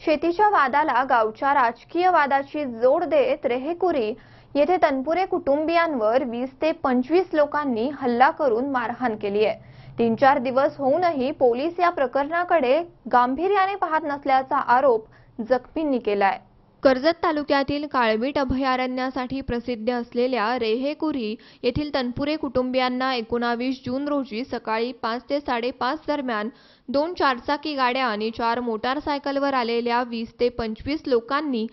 शेतीच्या वादाला गावच्या राजकीय वादाची जोड देत रेहेकुरी येथे तनपुरे कुटुंबियांवर वीस ते पंचवीस लोकांनी हल्ला करून मारहाण केली आहे. तीन चार दिवस होऊनही पोलीस या प्रकरणाकडे गांभीर्याने पाहत नसल्याचा आरोप जखमींनी केलाय. कर्जत तालुक्यातील काळवीट अभयारण्यासाठी प्रसिद्ध असलेल्या रेहेकुरी येथील तनपुरे कुटुंबियांना एकोणावीस जून रोजी सकाळी पाच ते साडेपाच दरम्यान दोन चारचाकी गाड्या आणि चार मोटारसायकलवर आलेल्या वीस ते पंचवीस लोकांनी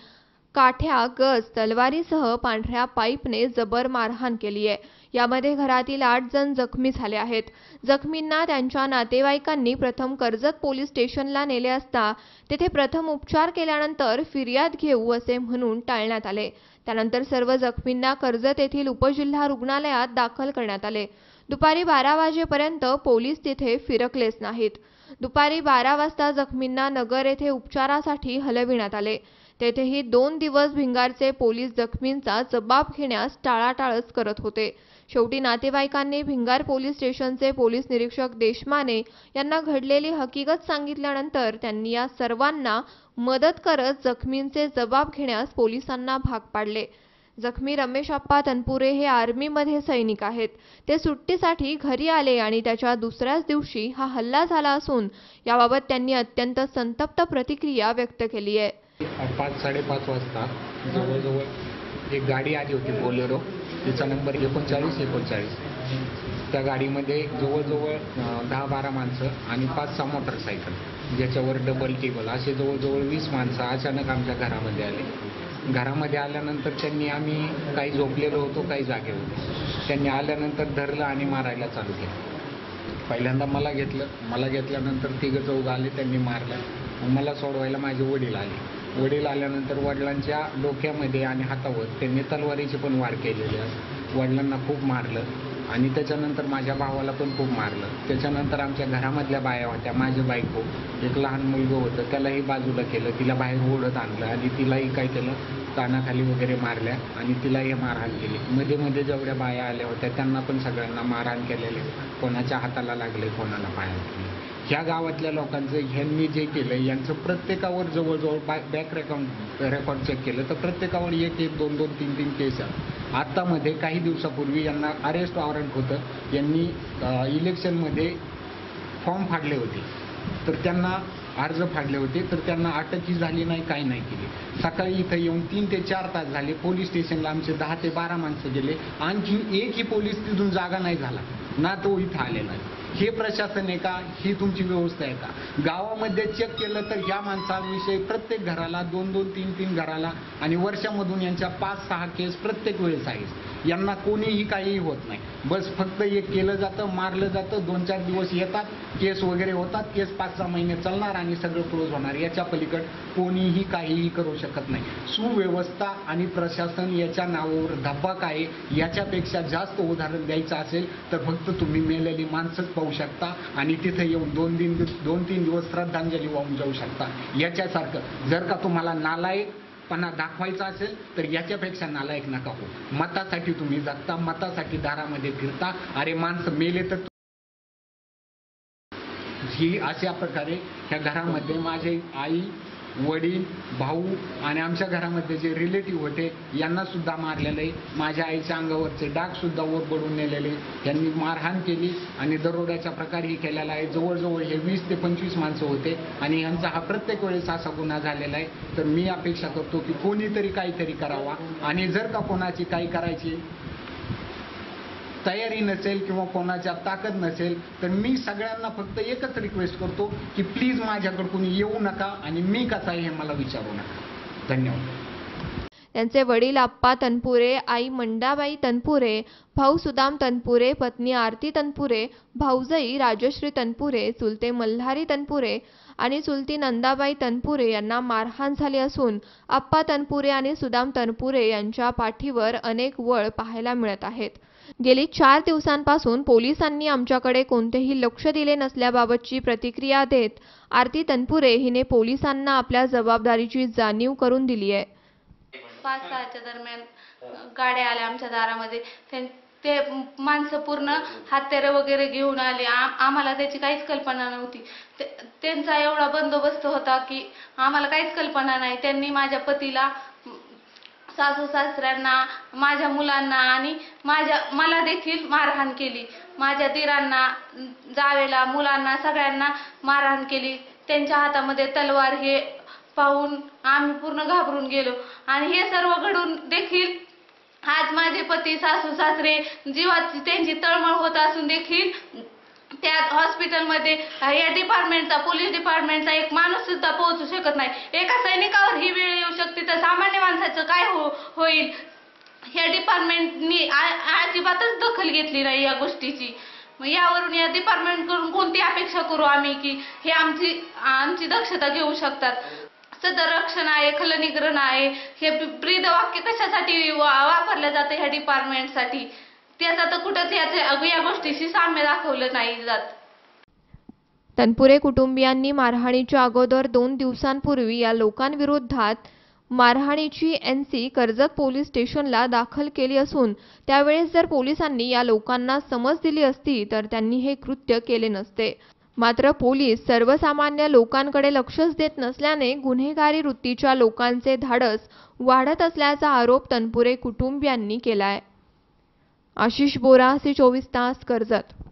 काठ्या गज तलवारीसह पांढऱ्या पाईपने जबर मारहाण केली आहे. यामध्ये घरातील आठ जण जखमी झाले आहेत. जखमींना त्यांच्या नातेवाईकांनी प्रथम कर्जत पोलीस स्टेशनला नेले असता तेथे प्रथम उपचार केल्यानंतर फिर्याद घेऊ असे म्हणून टाळण्यात आले. त्यानंतर सर्व जखमींना कर्जत येथील उपजिल्हा रुग्णालयात दाखल करण्यात आले. दुपारी बारा वाजेपर्यंत पोलीस तिथे फिरकलेच नाहीत. दुपारी बारा वाजता जखमींना नगर येथे उपचारासाठी हलविण्यात आले. तेथेही दोन दिवस भिंगारचे पोलीस जखमींचा जबाब घेण्यास टाळाटाळच करत होते. शेवटी नातेवाईकांनी भिंगार पोलीस स्टेशनचे पोलीस निरीक्षक देशमाने यांना घडलेली हकीकत सांगितल्यानंतर त्यांनी या सर्वांना मदत करत जखमींचे जबाब घेण्यास पोलिसांना भाग पाडले. जखमी रमेश आप्पा तनपुरे हे आर्मीमध्ये सैनिक आहेत. ते सुट्टीसाठी घरी आले आणि त्याच्या दुसऱ्याच दिवशी हा हल्ला झाला असून याबाबत त्यांनी अत्यंत संतप्त प्रतिक्रिया व्यक्त केली आहे. पाच साडेपाच वाजता जवळजवळ एक गाडी आली होती बोलेरो. तिचा नंबर एकोणचाळीस एकोणचाळीस. त्या गाडीमध्ये जवळजवळ दहा बारा माणसं आणि पाच सहा मोटरसायकल. ज्याच्यावर डबल टेबल असे जवळजवळ वीस माणसं अचानक आमच्या घरामध्ये आले. घरामध्ये आल्यानंतर त्यांनी आम्ही काही झोपलेलो होतो काही जागे होते. त्यांनी आल्यानंतर धरलं आणि मारायला चालू केलं. पहिल्यांदा मला घेतलं. मला घेतल्यानंतर तिघं चौघ आले त्यांनी मारलं. मला सोडवायला माझे वडील आले. वडील आल्यानंतर वडिलांच्या डोक्यामध्ये आणि हातावर त्यांनी तलवारीची पण वाढ केलेली असते वडिलांना खूप मारलं आणि त्याच्यानंतर माझ्या भावाला पण खूप मारलं. त्याच्यानंतर आमच्या घरामधल्या बाया होत्या माझी बायको एक लहान मुलगं होतं त्यालाही बाजूला केलं तिला बाहेर ओढत आणलं आणि तिलाही काय केलं कानाखाली वगैरे मारल्या आणि तिलाही मारहाण केली मध्ये मध्ये जेवढ्या बाया आल्या होत्या त्यांना पण सगळ्यांना मारहाण केलेले. कोणाच्या हाताला लागले कोणाला पायाला लागले. ह्या गावातल्या लोकांचं ह्यांनी जे केलं यांचं प्रत्येकावर जवळजवळ बॅ बॅक रेकॉर्ड रेकॉर्ड चेक केलं तर प्रत्येकावर एक एक दोन दोन तीन तीन केस आहेत आत्तामध्ये काही दिवसापूर्वी यांना अरेस्ट वॉरंट होतं. यांनी इलेक्शनमध्ये फॉर्म फाडले होते. तर त्यांना अर्ज फाडले होते. तर त्यांना अटकही झाली नाही काही नाही केली. सकाळी इथं येऊन तीन ते चार तास झाले. पोलीस स्टेशनला आमचे दहा ते बारा माणसं गेले. आणखी एकही पोलीस तिथून जागा नाही झाला. ना तो इथं आलेला आहे. हे प्रशासन आहे का? ही तुमची व्यवस्था आहे का? गावामध्ये चेक केलं तर या माणसाविषयी प्रत्येक घराला दोन दोन तीन तीन घराला आणि वर्षामधून यांच्या पाच सहा केस प्रत्येक वेळेस आहे यांना कोणीही काहीही होत नाही. बस फक्त एक केलं जातं मारलं जातं दोन चार दिवस येतात केस वगैरे होतात केस पाच सहा महिने चालणार आणि सगळं क्लोज होणार. याच्या पलीकड कोणीही काहीही करू शकत नाही. सुव्यवस्था आणि प्रशासन याच्या नावावर धब्बा काय? याच्यापेक्षा जास्त उदाहरण द्यायचं असेल तर फक्त फक्त तुम्ही मेलेली माणसंच पाहू शकता आणि तिथे येऊन दोन दिन दोन तीन दिवस श्रद्धांजली वाहून जाऊ शकता. याच्यासारखं जर का तुम्हाला नालायक पणा दाखवायचा असेल तर याच्यापेक्षा नालायक नका हो. मतासाठी तुम्ही जगता मतासाठी दारामध्ये फिरता. अरे माणसं मेले तर ही अशा प्रकारे ह्या घरामध्ये माझे आई वडील भाऊ आणि आमच्या घरामध्ये जे रिलेटिव्ह होते यांना सुद्धा मारलेलं आहे माझ्या आईच्या अंगावरचे डाग सुद्धा वर पडून नेलेले. त्यांनी मारहाण केली आणि दरोड्याचा प्रकारही केलेला आहे. जवळजवळ हे वीस ते पंचवीस माणसं होते आणि यांचा हा प्रत्येक वेळेस असा गुन्हा झालेला आहे. तर मी अपेक्षा करतो की कोणीतरी काहीतरी करावा. आणि जर का कोणाची काही करायची तयारी नसेल किंवा कोणाच्या ताकद नसेल तर मी सगळ्यांना फक्त एकच रिक्वेस्ट करतो की प्लीज माझ्याकडे कोणी येऊ नका आणि मी कसा आहे हे मला विचारू नका. धन्यवाद. त्यांचे वडील आप्पा तनपुरे आई मंडाबाई तनपुरे भाऊ सुदाम तनपुरे पत्नी आरती तनपुरे भाऊजई राजश्री तनपुरे चुलते मल्हारी तनपुरे आणि चुलती नंदाबाई तनपुरे यांना मारहाण झाली असून आप्पा तनपुरे आणि सुदाम तनपुरे यांच्या पाठीवर अनेक वळ पाहायला मिळत आहेत. गेली चार दिवसांपासून पोलिसांनी आमच्याकडे कोणतेही लक्ष दिले नसल्याबाबतची प्रतिक्रिया देत आरती तनपुरे हिने पोलिसांना आपल्या जबाबदारीची जाणीव करून दिली आहे. पाच सहाच्या दरम्यान गाड्या आल्या आमच्या दारामध्ये. ते माणसं पूर्ण हत्यारं वगैरे घेऊन आले. आम- आम्हाला त्याची काहीच कल्पना नव्हती. ते- त्यांचा एवढा बंदोबस्त होता की आम्हाला काहीच कल्पना नाही. त्यांनी माझ्या पतीला सासू सासऱ्यांना माझ्या मुलांना आणि माझ्या मला देखील मारहाण केली. माझ्या दिरांना जावेला मुलांना सगळ्यांना मारहाण केली. त्यांच्या हातामध्ये तलवार हे पाहून आम्ही पूर्ण घाबरून गेलो. आणि हे सर्व घडून देखील आज माझे पती सासू सासरे जीवाची त्यांची तळमळ होत असून देखील त्या हॉस्पिटलमध्ये या डिपार्टमेंटचा पोलीस डिपार्टमेंटचा एक माणूस सुद्धा पोहोचू शकत नाही. एका सैनिकावर ही वेळ येऊ शकते तर सामान्य माणसाचं काय हो होईल? ह्या डिपार्टमेंटनी अजिबातच दखल घेतली नाही या गोष्टीची. मग यावरून या डिपार्टमेंटकडून कोणती अपेक्षा करू आम्ही की हे आमची आमची दक्षता घेऊ शकतात? रक्षण आहे खलनिग्रहण आहे हे प्रीद वाक्य कशासाठी वा- वापरलं जातं ह्या डिपार्टमेंटसाठी त्याचा तर कुठंच याचे या गोष्टीशी साम्य दाखवलं नाही जात. तनपुरे कुटुंबियांनी मारहाणीच्या अगोदर दोन दिवसांपूर्वी या लोकांविरोधात मारहाणीची एनसी कर्जत पोलीस स्टेशनला दाखल केली असून त्यावेळेस जर पोलिसांनी या लोकांना समज दिली असती तर त्यांनी हे कृत्य केले नसते. मात्र पोलीस सर्वसामान्य लोकांकडे लक्षच देत नसल्याने गुन्हेगारी वृत्तीच्या लोकांचे धाडस वाढत असल्याचा आरोप तनपुरे कुटुंबियांनी केलाय. आशिष बोरा सी चोवीस तास कर्जत.